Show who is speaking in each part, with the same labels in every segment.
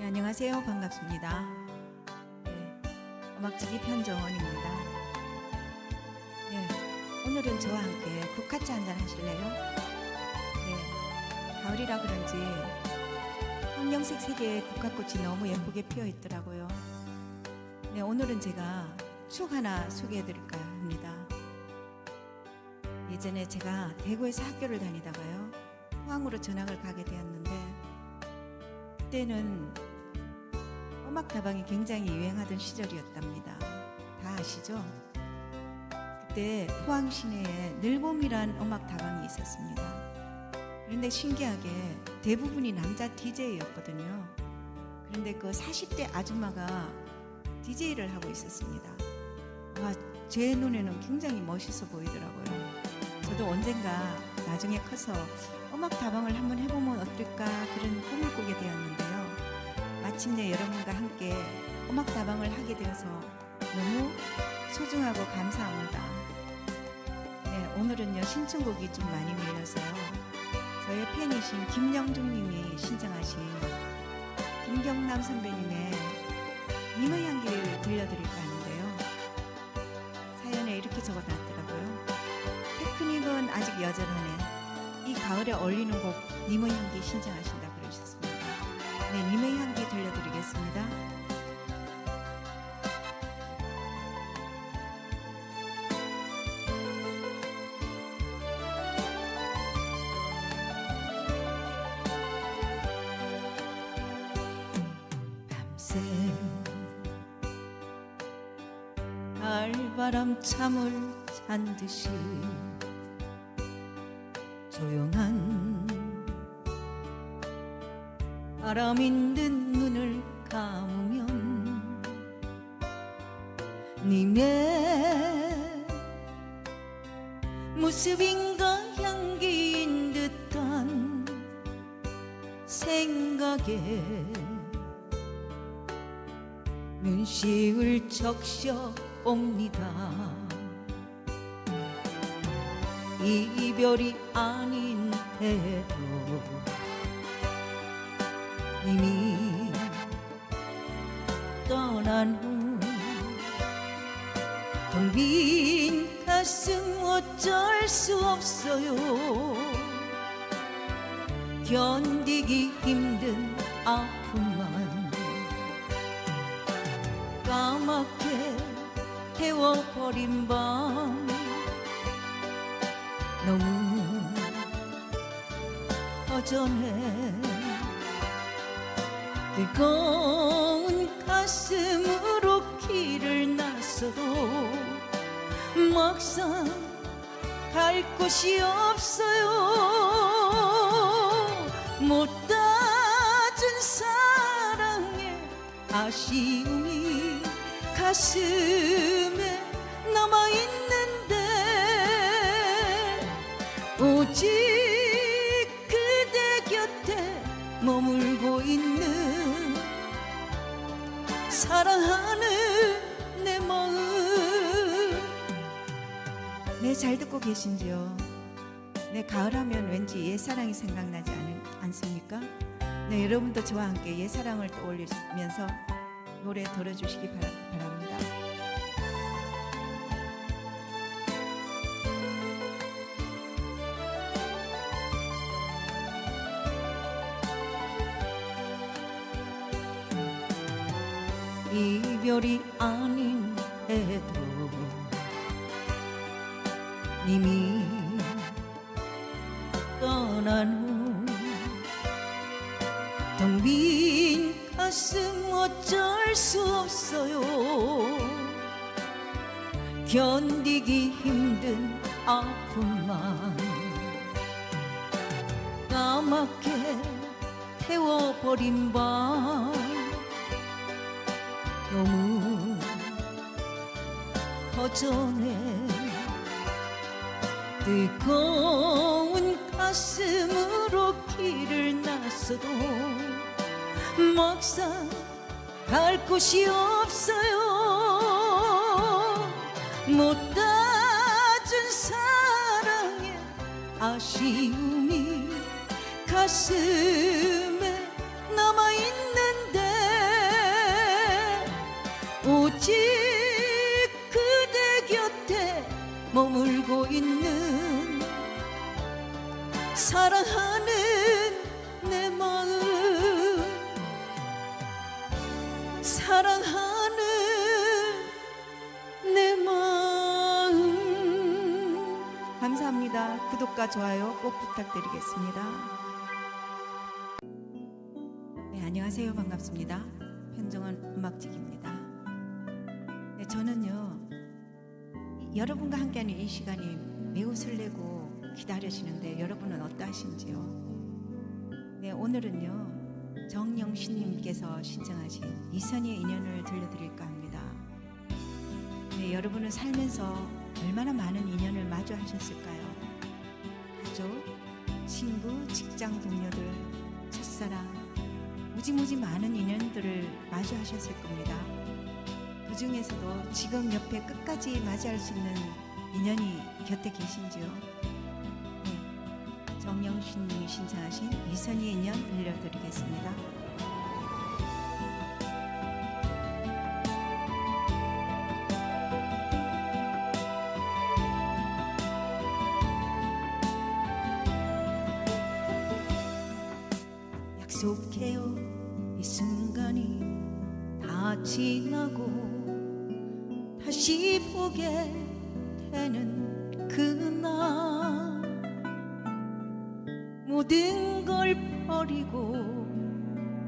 Speaker 1: 네, 안녕하세요. 반갑습니다. 네, 음악지기 편정원입니다. 네, 오늘은 저와 함께 국화차 한잔 하실래요? 네, 가을이라 그런지 황영색 세계의 국화꽃이 너무 예쁘게 피어 있더라고요. 네, 오늘은 제가 추억 하나 소개해 드릴까 합니다. 예전에 제가 대구에서 학교를 다니다가요. 포항으로 전학을 가게 되었는데 그때는 음악 다방이 굉장히 유행하던 시절이었답니다. 다 아시죠? 그때 포항 시내에 늘봄이란 음악 다방이 있었습니다. 그런데 신기하게 대부분이 남자 DJ였거든요. 그런데 그 40대 아줌마가 DJ를 하고 있었습니다. 와, 제 눈에는 굉장히 멋있어 보이더라고요. 저도 언젠가 나중에 커서 음악 다방을 한번 해보면 어떨까 그런 꿈을 꾸게 되었는데요. 마침내 여러분과 함께 음악 다방을 하게 되어서 너무 소중하고 감사합니다. 네, 오늘은요 신청곡이 좀 많이 밀려서요. 저의 팬이신 김영중님이 신청하신 김경남 선배님의 님의 향기를 들려드릴까 하는데요. 사연에 이렇게 적어놨더라고요. 테크닉은 아직 여전하네. 이 가을에 어울리는 곡 님의 향기 그러셨습니다. 네, 님의 향기 들려드리겠습니다. 가을바람 참을 잔 듯이 조용한 바람인 듯 눈을 감으면 님의 모습인가 향기인 듯한 생각에 눈시울 적셔 옵니다. 이별이 아닌데도 이미 떠난 후 텅빈 가슴 어쩔 수 없어요. 견디기 힘든 아픔만 까맣게 태워버린 밤 너무 허전해 뜨거운 가슴으로 길을 나서도 막상 갈 곳이 없어요. 못 다준 사랑의 아쉬움이 가슴에 남아있는데 오직 사랑하는 내 마음 네 잘 듣고 계신지요? 네 가을하면 왠지 옛사랑이 생각나지 않, 않습니까? 네 여러분도 저와 함께 옛사랑을 떠올리면서 노래 들어주시기 바랍니다. 이별이 아닌데도 이미 떠난 후텅빈 가슴 어쩔 수 없어요. 견디기 힘든 아픔만 까맣게 태워버린 밤 너무 허전해. 뜨거운 가슴으로 길을 나서도 막상 갈 곳이 없어요. 못다준 사랑의 아쉬움이 가슴에 남아있는 머물고 있는 사랑하는 내 마음 사랑하는 내 마음 감사합니다. 구독과 좋아요 꼭 부탁드리겠습니다. 네, 안녕하세요. 반갑습니다. 현정은 음악직입니다. 네, 저는요. 여러분과 함께하는 이 시간이 매우 설레고 기다려지는데 여러분은 어떠하신지요? 네, 오늘은요 정영신님께서 신청하신 이선희의 인연을 들려드릴까 합니다. 네, 여러분은 살면서 얼마나 많은 인연을 마주하셨을까요? 가족, 친구, 직장 동료들, 첫사랑, 무지무지 많은 인연들을 마주하셨을 겁니다. 그 중에서도 지금 옆에 끝까지 맞이할 수 있는 인연이 곁에 계신지요? 네, 정영신님이 신청하신 이선희의 인연 들려드리겠습니다. 약속해요 이 순간이 다 지나고 다시 보게 되는 그날 모든 걸 버리고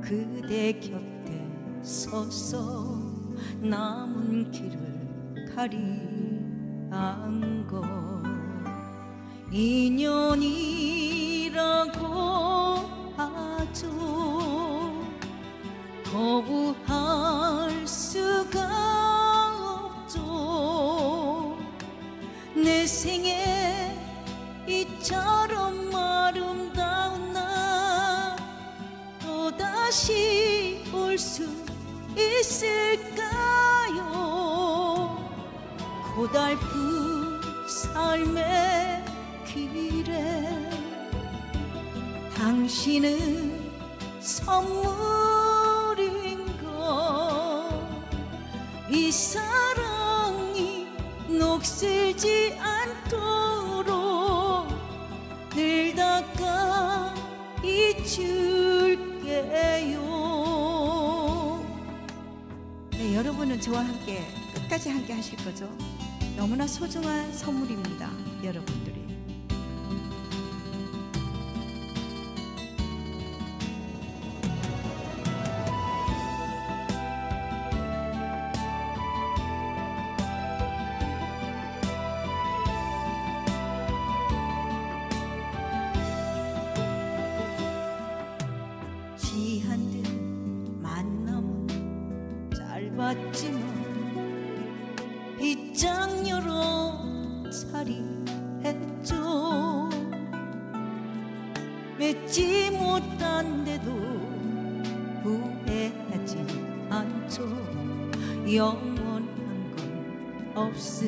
Speaker 1: 그대 곁에 서서 남은 길을 가리한 것. 인연이라고 하죠 거부할 수가 생에 이처럼 아름다운 날 또다시 올 수 있을까요? 고달픈 삶의 길에 당신은 선물인 것이 사랑이 녹슬지 않도록 늘 닦아 잊을게요 네, 여러분은 저와 함께 끝까지 함께 하실 거죠? 너무나 소중한 선물입니다, 여러분 만남은 짧았지만 빗장 여러 자리했죠. 맺지 못한데도 후회하지 않죠. 영원한 건 없으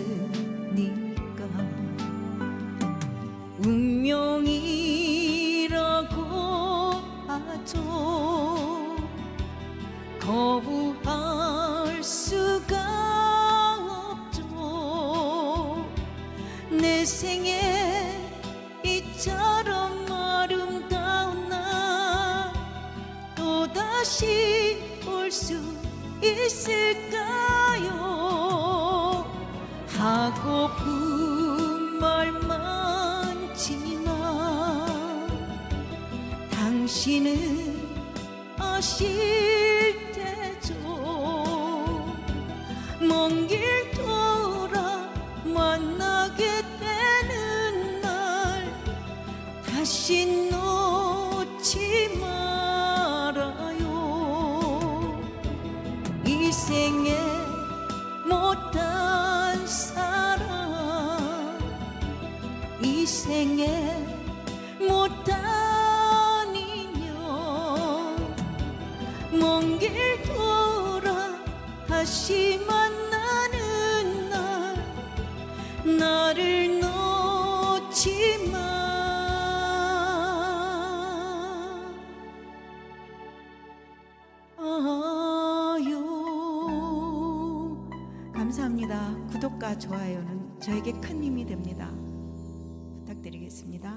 Speaker 1: 다시 올 수 있을까요? 하고픈 말 많지만 당신은 아실 테죠. 먼 길 돌아 만나게 되는 날 다시 놓 구독과 좋아요는 저에게 큰 힘이 됩니다. 부탁드리겠습니다